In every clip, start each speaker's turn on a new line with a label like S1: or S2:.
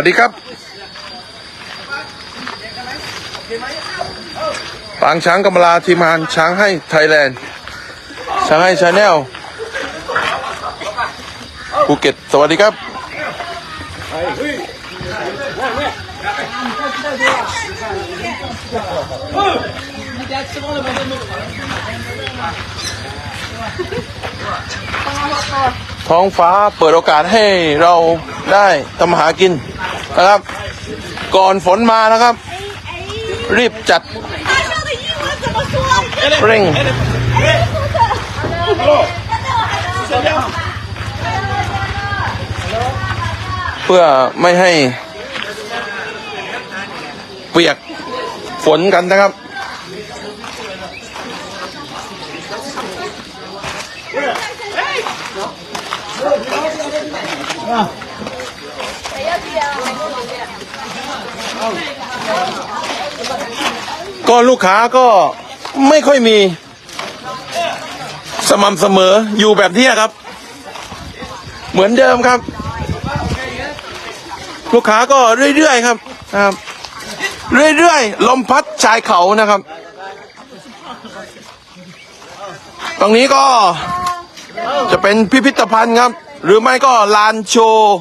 S1: วัสดีครับปางช้างกำมะลาทีมงานช้างให้ไทยแลนด์ ช้างให้ชาแนลภูเก็ต สวัสดีครับ ท้องฟ้าเปิดโอกาสให้เราได้ทำมหากิน นะครับ ก่อนฝนมานะครับ รีบจัดเร่งเพื่อไม่ให้ เปียกฝนกันนะครับ啊 ก็ลูกค้าก็ไม่ค่อยมี สม่ำเสมออยู่แบบนี้ครับ เหมือนเดิมครับ ลูกค้าก็เรื่อยๆครับนะครับ เรื่อยๆลมพัดชายเขานะครับ ตรงนี้ก็จะเป็นพิพิธภัณฑ์ครับ หรือไม่ก็ลานโชว์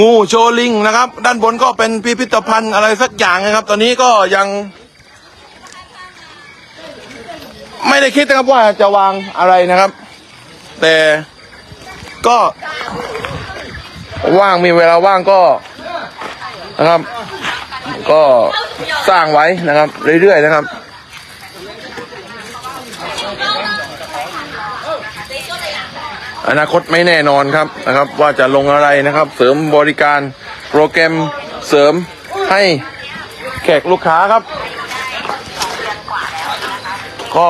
S1: งูโชว์ลิงนะครับ ด้านบนก็เป็นพิพิธภัณฑ์อะไรสักอย่างนะครับ ตอนนี้ก็ยัง ไม่ได้คิดนะครับว่าจะวางอะไรนะครับ แต่ก็ว่างมีเวลาว่างก็นะครับ ก็สร้างไว้นะครับ เรื่อยๆนะครับ อนาคตไม่แน่นอนครับนะครับ ว่าจะลงอะไรนะครับ เสริมบริการโปรแกรมเสริมให้แขกลูกค้าครับ ก็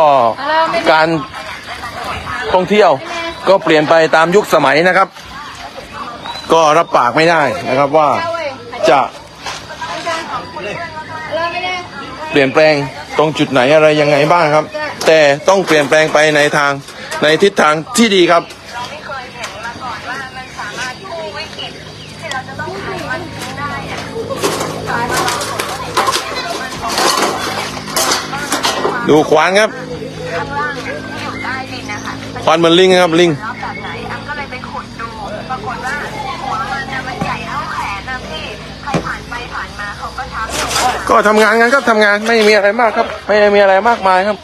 S1: การท่องเที่ยวก็เปลี่ยนไปตามยุคสมัยนะครับ ก็รับปากไม่ได้นะครับว่าจะเปลี่ยนแปลงตรงจุดไหนอะไรยังไงบ้างครับ แต่ต้องเปลี่ยนแปลงไปในทางในทิศทางที่ดีครับ
S2: ไม่เคยเห็นมาก่อนว่ามันสามารถกู้วิกฤตที่เราจะต้องขายมันทิ้งได้อะ
S1: ดูขวานครับ
S2: ข้างล่างเนี่ยที่อยู่ใต้ดินนะคะ
S1: ขวานเหมือนลิงนะครับลิง
S2: แล้วแบบไหนอันก็เลยไปขุดดู ปรากฏว่าหัวมันน่ะมันใหญ่เท่าแขนนะพี่ ใครผ่านไปผ่านมาเขาก็ทักอยู่ว่า
S1: ก็ทำงานกันครับทำงานไม่มีอะไรมากครับ ไม่ได้มีอะไรมากมายครับ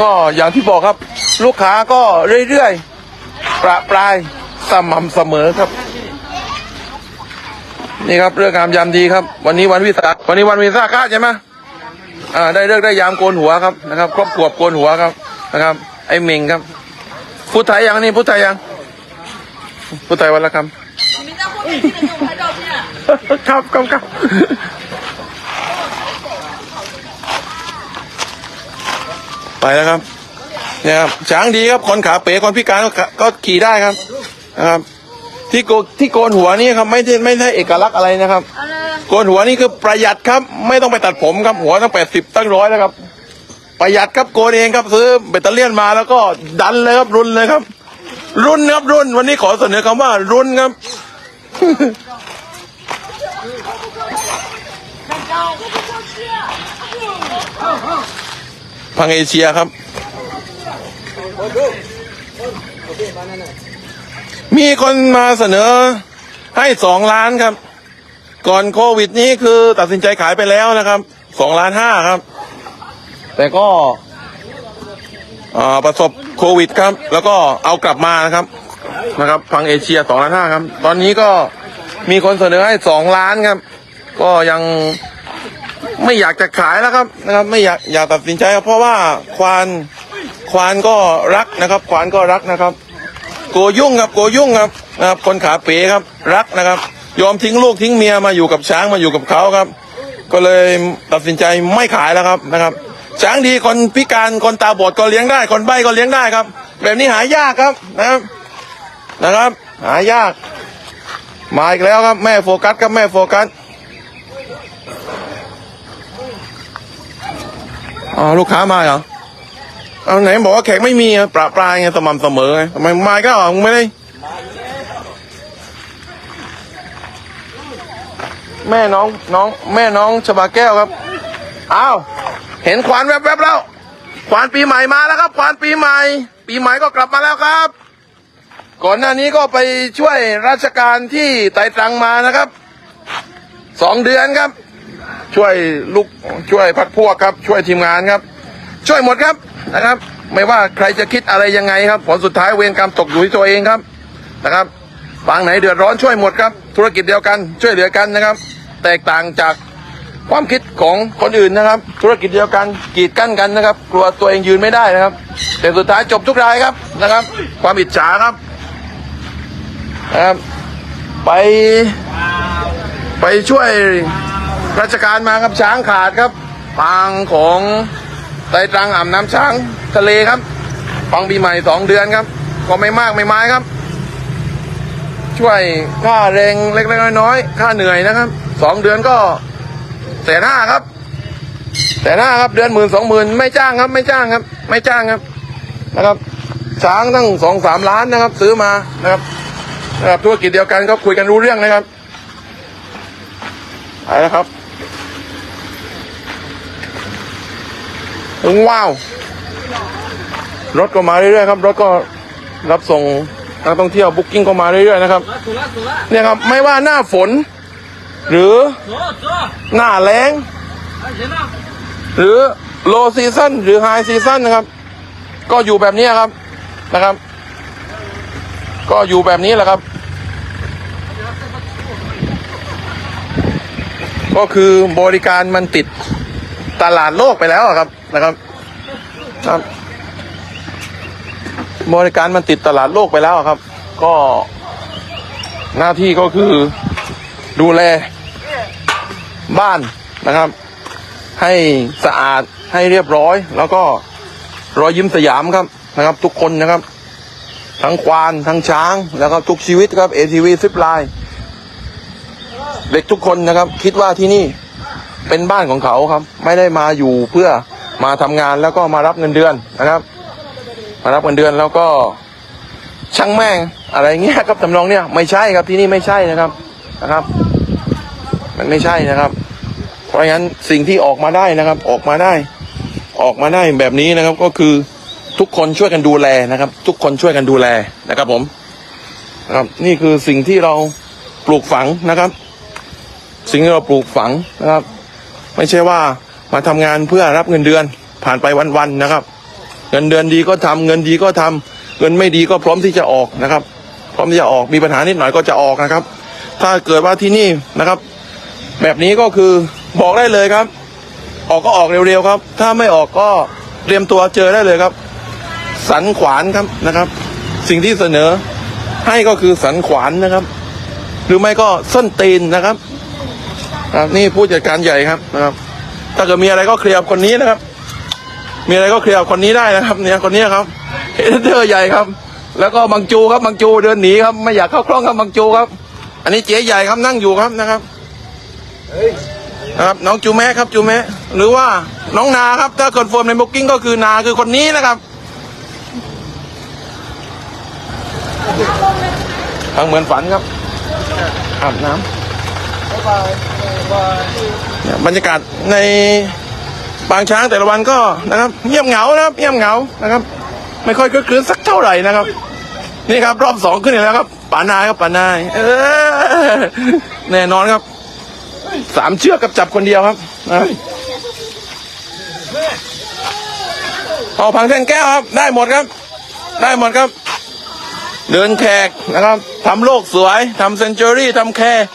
S1: ก็อย่างที่บอกครับ ลูกค้าก็เรื่อยๆประปรายสม่ำเสมอครับ นี่ครับเรื่องงามยามดีครับ วันนี้วันวิสาวันนี้วันวิสาขะใช่ไหม อ่าได้เลือกได้ยามโกนหัวครับนะครับ ครอบขวบโกนหัวครับนะครับ ไอ้เมงครับพุทธายังนี่พุทธายังพุทธายวันละคำครับครับครับไปแล้วครับเนี่ยครับช้างดีครับคนขาเป๋คนพิการก็ขี่ได้ครับนะครับ ที่โกที่โกนหัวนี่ครับ ไม่ไม่ใช่เอกลักษณ์อะไรนะครับ โกนหัวนี่คือประหยัดครับ ไม่ต้องไปตัดผมครับหัวตั้งแปดสิบตั้งร้อยแล้วครับ ประหยัดครับโกนเองครับซื้อแบตเตอรี่มาแล้วก็ดันเลยครับรุนเลยครับ รุนครับรุนวันนี้ขอเสนอคำว่ารุนครับพังเอเชียครับ มีคนมาเสนอให้สองล้านครับ ก่อนโควิดนี้คือตัดสินใจขายไปแล้วนะครับสองล้านห้าครับ แต่ก็ประสบโควิดครับ แล้วก็เอากลับมานะครับนะครับฟังเอเชียสองล้านห้าครับ ตอนนี้ก็มีคนเสนอให้สองล้านครับ ก็ยังไม่อยากจะขายแล้วครับนะครับ ไม่อยากอยากตัดสินใจครับเพราะว่าควานควานก็รักนะครับ ควานก็รักนะครับ โกยุ่งครับโกยุ่งครับนะครับ คนขาเป๋ครับรักนะครับ ยอมทิ้งลูกทิ้งเมียมาอยู่กับช้างมาอยู่กับเขาครับ ก็เลยตัดสินใจไม่ขายแล้วครับนะครับ ช้างดีคนพิการคนตาบอดก็เลี้ยงได้ คนใบ้ก็เลี้ยงได้ครับ แบบนี้หายากครับนะครับนะครับ หายาก มาอีกแล้วครับ แม่โฟกัสครับแม่โฟกัสอ๋อลูกค้ามาเหรอเอาไหนบอกว่าแขกไม่มีอะประปรายไงสม่ำเสมอไงทำไมมาก็มึงไม่ได้ แม่น้องน้องแม่น้องชบาแก้วครับอ้าวเห็นขวานแวบๆแล้วขวานปีใหม่มาแล้วครับ ขวานปีใหม่ ปีใหม่ก็กลับมาแล้วครับ ก่อนหน้านี้ก็ไปช่วยราชการที่ไต่ตรังมานะครับสองเดือนครับ ช่วยลูกช่วยพักพวกครับ ช่วยทีมงานครับ ช่วยหมดครับนะครับ ไม่ว่าใครจะคิดอะไรยังไงครับ ผลสุดท้ายเวรกรรมตกอยู่ที่ตัวเองครับนะครับบางไหนเดือดร้อนช่วยหมดครับ ธุรกิจเดียวกันช่วยเหลือกันนะครับ แตกต่างจากความคิดของคนอื่นนะครับ ธุรกิจเดียวกันกีดกั้นกันนะครับ กลัวตัวเองยืนไม่ได้นะครับ แต่สุดท้ายจบทุกรายครับนะครับ ความอิจฉาครับนะครับ ไปไปช่วยราชการมาครับช้างขาดครับปางของไตรตรังอ่ำน้ำช้างทะเลครับฟังปีใหม่สองเดือนครับ ก็ไม่มากไม่ไม้ครับ ช่วยค่าแรงเล็กๆน้อยๆค่าเหนื่อยนะครับสองเดือนก็แสนห้าครับแสนห้าครับเดือนหมื่นสองหมื่นไม่จ้างครับ ไม่จ้างครับ ไม่จ้างครับนะครับ ช้างตั้งสองสามล้านนะครับ ซื้อมานะครับนะครับธุรกิจเดียวกันก็คุยกันรู้เรื่องนะครับไปแล้วครับว้าว รถก็มาเรื่อยๆครับ รถก็รับส่ง นักท่องเที่ยวบุ๊กิ้งก็มาเรื่อยๆนะครับเนี่ยครับไม่ว่าหน้าฝน หรือหน้าแล้ง หรือโลซีซันหรือไฮซีซันนะครับ ก็อยู่แบบนี้ครับนะครับ ก็อยู่แบบนี้แหละครับ ก็คือบริการมันติดตลาดโลกไปแล้วอครับนะครับครับ บริการมันติดตลาดโลกไปแล้วครับ ก็หน้าที่ก็คือดูแลบ้านนะครับ ให้สะอาดให้เรียบร้อย แล้วก็รอยยิ้มสยามครับนะครับ ทุกคนนะครับ ทั้งควานทั้งช้างแล้วก็ทุกชีวิตครับ ATV ซิปไลน์เด็กทุกคนนะครับ คิดว่าที่นี่เป็นบ้านของเขาครับ ไม่ได้มาอยู่เพื่อมาทำงานแล้วก็มารับเงินเดือนนะครับ มารับเงินเดือนแล้วก็ช่างแม่งอะไรเงี้ยครับทำนองเนี้ยไม่ใช่ครับที่นี่ไม่ใช่นะครับนะครับ มันไม่ใช่นะครับ เพราะงั้นสิ่งที่ออกมาได้นะครับ ออกมาได้ ออกมาได้แบบนี้นะครับก็คือทุกคนช่วยกันดูแลนะครับ ทุกคนช่วยกันดูแลนะครับ ผมนะครับ นี่คือสิ่งที่เราปลูกฝังนะครับ สิ่งที่เราปลูกฝังนะครับ ไม่ใช่ว่ามาทำงานเพื่อรับเงินเดือนผ่านไปวันๆนะครับ เงินเดือนดีก็ทำเงินดีก็ทำเงินไม่ดีก็พร้อมที่จะออกนะครับ พร้อมที่จะออกมีปัญหานิดหน่อยก็จะออกนะครับ ถ้าเกิดว่าที่นี่นะครับ แบบนี้ก็คือบอกได้เลยครับ ออกก็ออกเร็วๆครับ ถ้าไม่ออกก็เตรียมตัวเจอได้เลยครับ สันขวานครับนะครับ สิ่งที่เสนอให้ก็คือสันขวานนะครับ หรือไม่ก็ส้นตีนนะครับครับนี่ผู้จัดการใหญ่ครับนะครับ ถ้าเกิดมีอะไรก็เคลียร์คนนี้นะครับ มีอะไรก็เคลียร์กับคนนี้ได้นะครับ เนี่ยคนนี้ครับเฮดเดอร์ใหญ่ครับ แล้วก็บังจูครับบังจูเดินหนีครับไม่อยากเข้ากล้องครับบังจูครับ อันนี้เจ๊ใหญ่ครับนั่งอยู่ครับนะครับนะครับน้องจูแม่ครับจูแม่หรือว่าน้องนาครับ ถ้าคอนเฟิร์มในบุ๊กิ้งก็คือนาคือคนนี้นะครับทางเหมือนฝันครับอาบน้ำเนี่ยบรรยากาศใน บางช้างแต่ละวันก็นะครับ เงียบเหงานะครับเงียบเหงานะครับ ไม่ค่อยคึกคืนสักเท่าไหร่นะครับ นี่ครับรอบสองขึ้นอีกแล้วครับป่านายครับป่านายเออแน่นอนครับสามเชือกกับจับคนเดียวครับเอาพังแท่งแก้วครับ ได้หมดครับ ได้หมดครับ เดินแขกนะครับทำโลกสวยทำเซนจูรี่ทำแคร์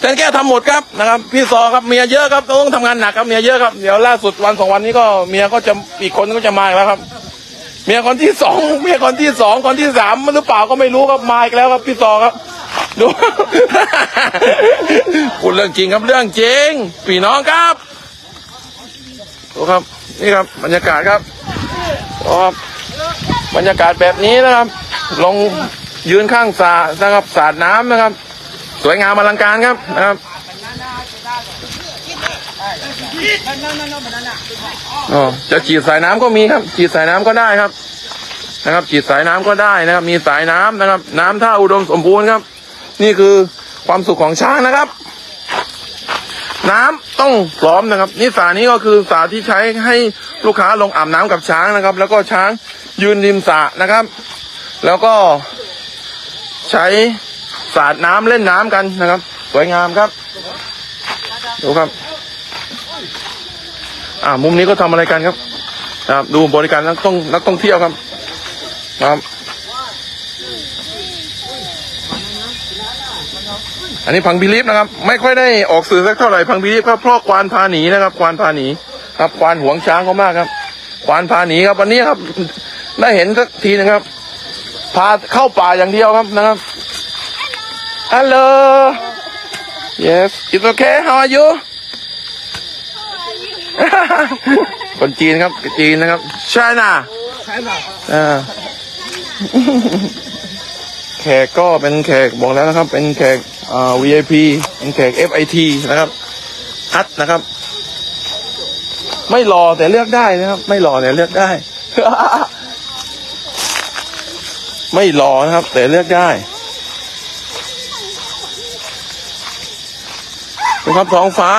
S1: แทนแก้วทำหมดครับนะครับ พี่ซอครับเมียเยอะครับต้องทำงานหนักครับเมียเยอะครับเดี๋ยวล่าสุดวันสองวันนี้ก็เมียก็จะอีกคนก็จะมาแล้วครับ เมียคนที่สองเมียคนที่สองคนที่สามหรือเปล่าก็ไม่รู้ครับมาอีกแล้วครับ พี่ซอครับดูพูดเรื่องจริงครับเรื่องจริงพี่น้องครับดูครับ นี่ครับบรรยากาศครับครับบรรยากาศแบบนี้นะครับ ลงยืนข้างสระนะครับสาดน้ำนะครับ สวยงามอลังการครับนะครับอ๋อจะฉีดสายน้ำก็มีครับ ฉีดสายน้ำก็ได้ครับ นะครับ ฉีดสายน้ำก็ได้นะครับ มีสายน้ำนะครับ น้ำท่าอุดมสมบูรณ์ครับ นี่คือความสุขของช้างนะครับ น้ำต้องพร้อมนะครับ นี่สานี้ก็คือสาที่ใช้ให้ลูกค้าลงอาบน้ำกับช้างนะครับ แล้วก็ช้างยืนริมสระนะครับ แล้วก็ใช้ สาดน้ำเล่นน้ำกันนะครับ สวยงามครับ ดูครับ อ่ามุมนี้ก็ทำอะไรกันครับนะครับดูบริการนักท่องนักท่องเที่ยวครับครับอันนี้พังบิลีฟนะครับ ไม่ค่อยได้ออกสื่อสักเท่าไหร่พังบิลีฟครับเพราะควานพาหนีนะครับ ควานพาหนีครับ ควานหวงช้างเขามากครับ ควานพาหนีครับวันนี้ครับได้เห็นสักทีนะครับ พาเข้าป่าอย่างเดียวครับนะครับ Hello Yes it's okay how are you คนจีนครับจีนนะครับใช่น่ะอ่าแขกก็เป็นแขกบอกแล้วนะครับ เป็นแขกอ่า VIP เป็นแขก FIT นะครับฮัดนะครับ ไม่รอแต่เลือกได้นะครับ ไม่รอแต่เลือกได้ ไม่รอนะครับ แต่เลือกได้ ดูครับท้องฟ้า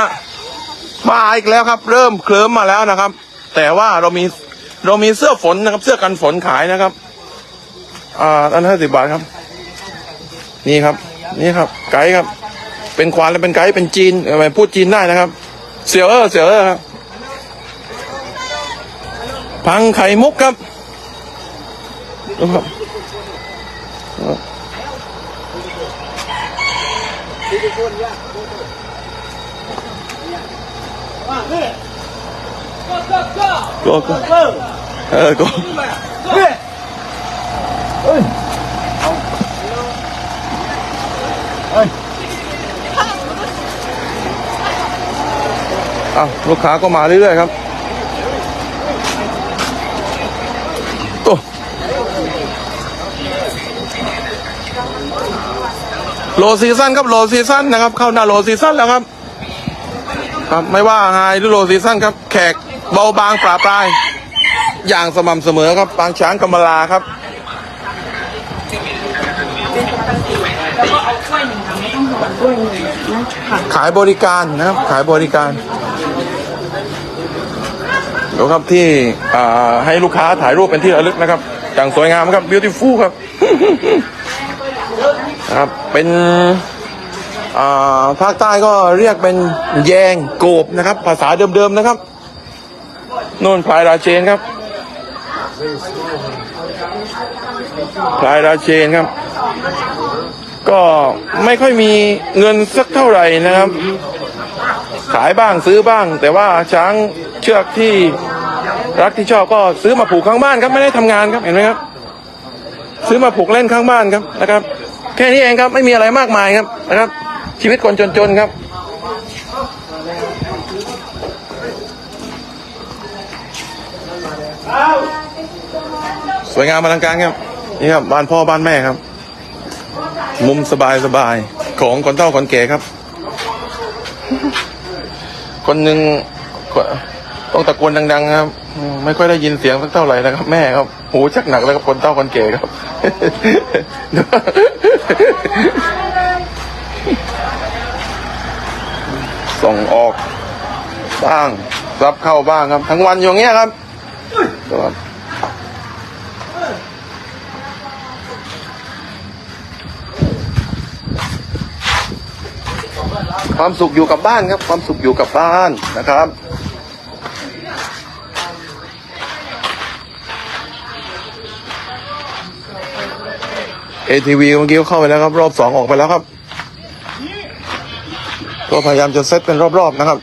S1: มาอีกแล้วครับ เริ่มเคลิ้มมาแล้วนะครับ แต่ว่าเรามีเรามีเสื้อฝนนะครับ เสื้อกันฝนขายนะครับ อ่าอันห้าสิบบาทครับ นี่ครับ นี่ครับ ไกด์ครับ เป็นควานและเป็นไกด์เป็นจีนเออพูดจีนได้นะครับ เสี่ยวเออเสี่ยวเออครับพังไข่มุกครับดูครับก็ ก็เออก็อ้าวลูกค้าก็มาเรื่อยๆครับโอ้โลซีซั่นครับโลซีซั่นนะครับ เข้าหน้าโลซีซั่นแล้วครับ ครับไม่ว่าไฮหรือโลซีซั่นครับ แขกเบาบางปราปราย อย่างสม่ำเสมอครับปางช้างกำมลาครับขายบริการนะครับ ขายบริการดูครับที่ให้ลูกค้าถ่ายรูปเป็นที่ระลึกนะครับ อย่างสวยงามครับ beautiful ครับ ครับเป็น ภาคใต้ก็เรียกเป็นแยงโกบนะครับ ภาษาเดิมๆนะครับโน่นพลายราเชนครับพลายราเชนครับ ก็ไม่ค่อยมีเงินสักเท่าไหร่นะครับ ขายบ้างซื้อบ้าง แต่ว่าช้างเชือกที่รักที่ชอบก็ซื้อมาผูกข้างบ้านครับไม่ได้ทำงานครับเห็นไหมครับ ซื้อมาผูกเล่นข้างบ้านครับนะครับ แค่นี้เองครับไม่มีอะไรมากมายครับนะครับ ชีวิตคนจนๆครับ สวยงามอลังการครับ นี่ครับ บ้านพ่อบ้านแม่ครับ มุมสบายสบายๆของคนเฒ่าคนแก่ครับ คนหนึ่งต้องตะโกนดัง ๆ ครับ ไม่ค่อยได้ยินเสียงสักเท่าไหร่นะครับ แม่ครับหูชักหนักแล้วครับคนเฒ่าคนแก่ครับ ส่งออกบ้างรับเข้าบ้างครับ ทั้งวันอย่างเงี้ยครับครับความสุขอยู่กับบ้านครับ ความสุขอยู่กับบ้านนะครับ ATV เมื่อกี้เข้าไปแล้วครับ รอบสองออกไปแล้วครับ ก็พยายามจะเซตเป็นรอบๆนะครับ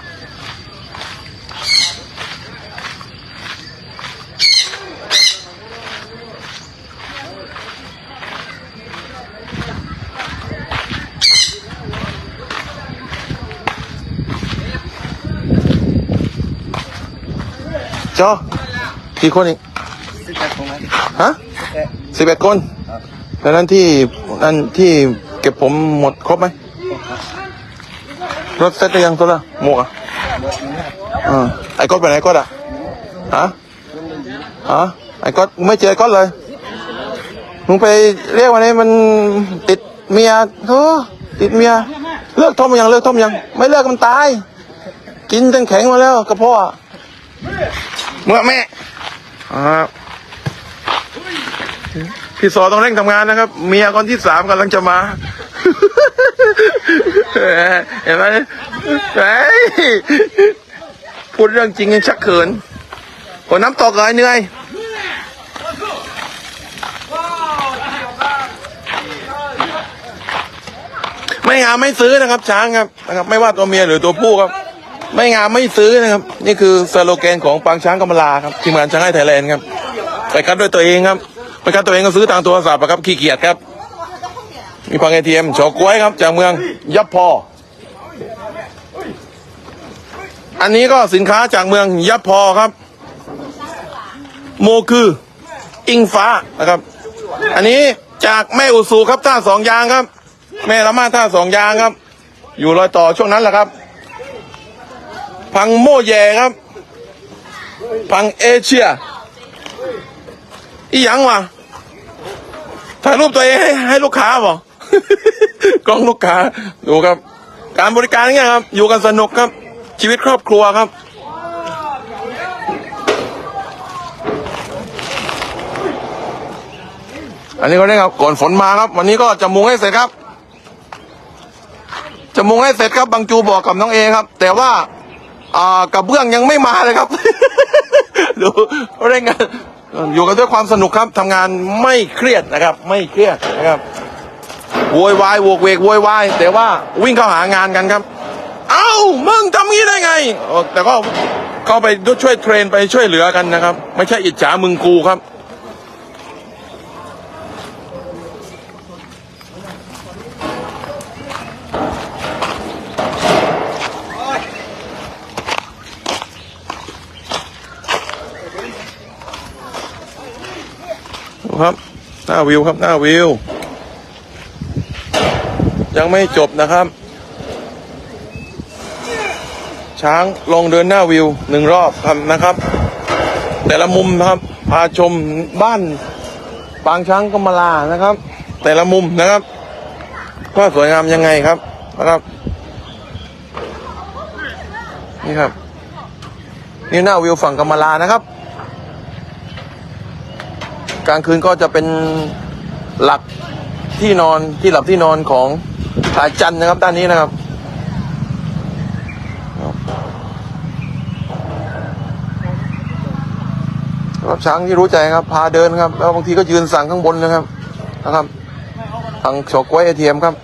S1: จอกี่คนอีกฮะสิบเอ็ดคนแล้วนั้นที่นั่นที่เก็บผมหมดครบไหม รถเซ็ตได้ยังตัวละหมวกอะอ่าไอ้ก๊อตไปไหนก๊อตอะฮะฮะไอ้ก๊อตมึงไม่เจอไอ้ก๊อตเลยมึงไปเรียกวันนี้มันติดเมียโธ่ติดเมีย เลิกท่อมยังเลิกท่อมยัง ไม่เลิกมันตาย กินจนแข็งมาแล้วกระเพาะอะเมื่อแม่อ่าพี่สอต้องเร่งทำงานนะครับ เมียคนที่สามกำลังจะมา เห็นไหมเฮ้ยพูดเรื่องจริงยังชักเขินคนน้ำตกเลยเหนื่อยไม่งามไม่ซื้อนะครับ ช้างครับนะครับ ไม่ว่าตัวเมียหรือตัวผู้ครับ ไม่งามไม่ซื้อนะครับ นี่คือสโลแกนของปางช้างกำมลาครับทีมงานช้างให้ไทยแลนด์ครับไปคัดด้วยตัวเองครับไปคัดตัวเองก็ซื้อทางโทรศัพท์อะครับขี้เกียจครับ มีพังเอทีเอ็มชอกล้วยครับ จากเมืองยับพอ อันนี้ก็สินค้าจากเมืองยับพอครับ โมคืออิงฟ้านะครับ อันนี้จากแม่อุสุครับท่าสองยางครับ แม่ละมาท่าสองยางครับ อยู่รอยต่อช่วงนั้นแหละครับ พังโมแยครับ พังเอเชีย อีหยังวะถ่ายรูปตัวเองให้ให้ลูกค้าบ่ กล้องลูกค้าดูครับ การบริการเนี่ยครับ อยู่กันสนุกครับ ชีวิตครอบครัวครับอันนี้ก็ได้ครับก่อนฝนมาครับ วันนี้ก็จะมุงให้เสร็จครับ จะมุงให้เสร็จครับบางจูบอกกับน้องเอครับ แต่ว่าอ่ากระเบื้องยังไม่มาเลยครับดูเร่งงานอยู่กันด้วยความสนุกครับทำงานไม่เครียดนะครับ ไม่เครียดนะครับ โวยวายโวกเวกโวยวายแต่ว่าวิ่งเข้าหางานกันครับ เอ้ามึงทำงี้ได้ไง แต่ก็เข้าไปช่วยเทรนไปช่วยเหลือกันนะครับ ไม่ใช่อิจฉามึงกูครับครับ หน้าวิวครับ หน้าวิว ยังไม่จบนะครับ ช้างลงเดินหน้าวิวหนึ่งรอบครับนะครับ แต่ละมุมนะครับ พาชมบ้านปางช้างกำมะลานะครับ แต่ละมุมนะครับว่าสวยงามยังไงครับนะครับ นี่ครับ นี่หน้าวิวฝั่งกำมะลานะครับกลางคืนก็จะเป็นหลักที่นอนที่หลับที่นอนของ ผาจันนะครับด้านนี้นะครับครับช้างที่รู้ใจครับพาเดินครับ แล้วบางทีก็ยืนสั่งข้างบนนะครับนะครับทางชอกไว้เอทีเอ็มครับ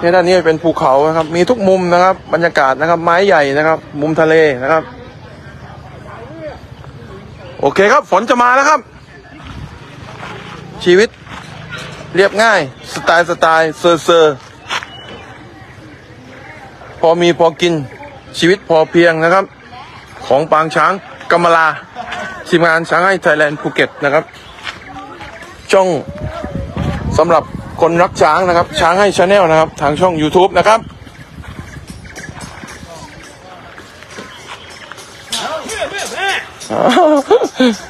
S1: เนี่ยด้านนี้เป็นภูเขานะครับ มีทุกมุมนะครับ บรรยากาศนะครับ ไม้ใหญ่นะครับ มุมทะเลนะครับ โอเคครับ ฝนจะมาแล้วครับ ชีวิต เรียบง่าย สไตล์สไตล์เซอร์เซอร์พอมีพอกินชีวิตพอเพียงนะครับ ของปางช้างกำมลาทีมงานช้างให้ไทยแลนด์ภูเก็ตนะครับช่องสำหรับคนรักช้างนะครับ ช้างให้ชาแนลนะครับ ทางช่อง YouTube นะครับ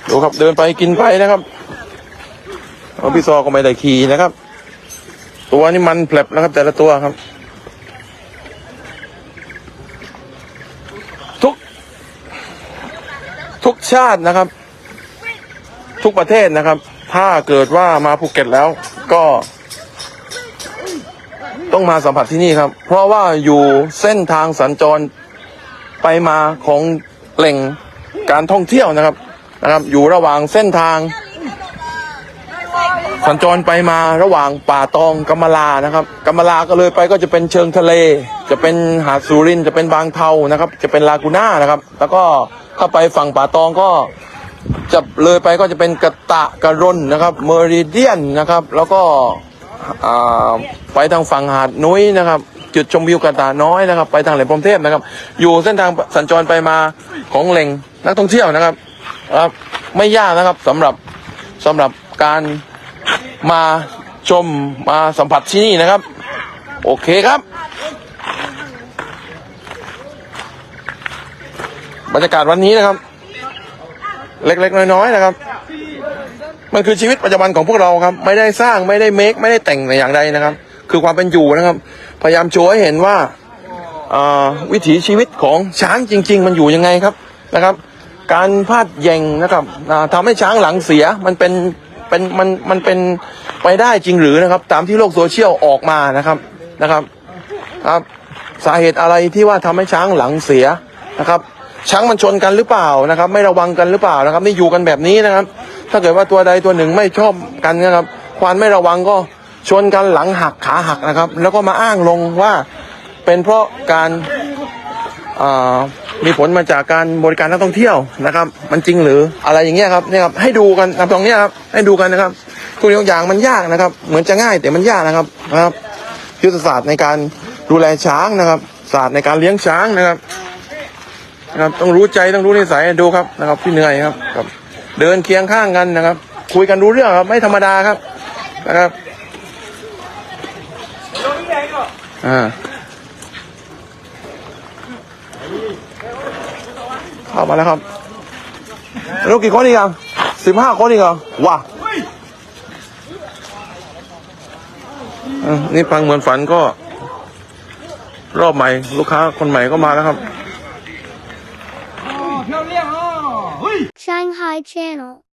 S1: ดูครับเดินไปกินไปนะครับ เอาพี่ซอก็ไม่ได้ขี่นะครับ ตัวนี้มันแผลบนะครับ แต่ละตัวครับ ทุก ทุกชาตินะครับ ทุกประเทศนะครับ ถ้าเกิดว่ามาภูเก็ตแล้วก็ ต้องมาสัมผัสที่นี่ครับ เพราะว่าอยู่เส้นทางสัญจรไปมาของแหล่งการท่องเที่ยวนะครับนะครับ อยู่ระหว่างเส้นทาง สัญจรไปมาระหว่างป่าตองกำมะลานะครับกำมะลาก็เลยไปก็จะเป็นเชิงทะเล จะเป็นหาดสุรินจะเป็นบางเทานะครับ จะเป็นลากูน่านะครับ แล้วก็เข้าไปฝั่งป่าตองก็จะเลยไปก็จะเป็นกระตะกระรนนะครับ เมอริเดียนนะครับ แล้วก็ไปทางฝั่งหาดนุ้ยนะครับ จุดชมวิวกระตาน้อยนะครับ ไปทางแหลมพรมเทพนะครับ อยู่เส้นทางสัญจรไปมาของแหล่งนักท่องเที่ยวนะครับครับไม่ยากนะครับสำหรับสำหรับการ มาชมมาสัมผัสที่นี่นะครับ โอเคครับ บรรยากาศวันนี้นะครับ เล็กๆ น้อยๆนะครับ มันคือชีวิตปัจจุบันของพวกเราครับ ไม่ได้สร้างไม่ได้เมคไม่ได้แต่งแต่อย่างใดนะครับ คือความเป็นอยู่นะครับ พยายามโชว์ให้เห็นว่าวิถีชีวิตของช้างจริง ๆ มันอยู่ยังไงครับนะครับ การพาดแยงนะครับอ่าทำให้ช้างหลังเสียมันเป็น เป็นมันมันเป็นไปได้จริงหรือนะครับ ตามที่โลกโซเชียลออกมานะครับนะครับครับสาเหตุอะไรที่ว่าทำให้ช้างหลังเสียนะครับ ช้างมันชนกันหรือเปล่านะครับ ไม่ระวังกันหรือเปล่านะครับ นี่อยู่กันแบบนี้นะครับ ถ้าเกิดว่าตัวใดตัวหนึ่งไม่ชอบกันนะครับ ควานไม่ระวังก็ชนกันหลังหักขาหักนะครับ แล้วก็มาอ้างลงว่าเป็นเพราะการ มีผลมาจากการบริการนักท่องเที่ยวนะครับ มันจริงหรืออะไรอย่างเงี้ยครับเนี่ยครับให้ดูกันนะครับตรงเนี้ยครับให้ดูกันนะครับทุกอย่างมันยากนะครับ เหมือนจะง่ายแต่มันยากนะครับนะครับยุทธศาสตร์ในการดูแลช้างนะครับ ศาสตร์ในการเลี้ยงช้างนะครับนะครับ ต้องรู้ใจต้องรู้นิสัยดูครับนะครับพี่เหนื่อยครับครับ เดินเคียงข้างกันนะครับ คุยกันรู้เรื่องครับไม่ธรรมดาครับนะครับอ่า ข้ามาแล้วครับลูกกี่คนอีกอะสิบห้าคนอีกอะว้าอนี่ฟังเหมือนฝันก็ รอบใหม่ ลูกค้าคนใหม่ก็มาแล้วครับ
S3: Shanghai Channel.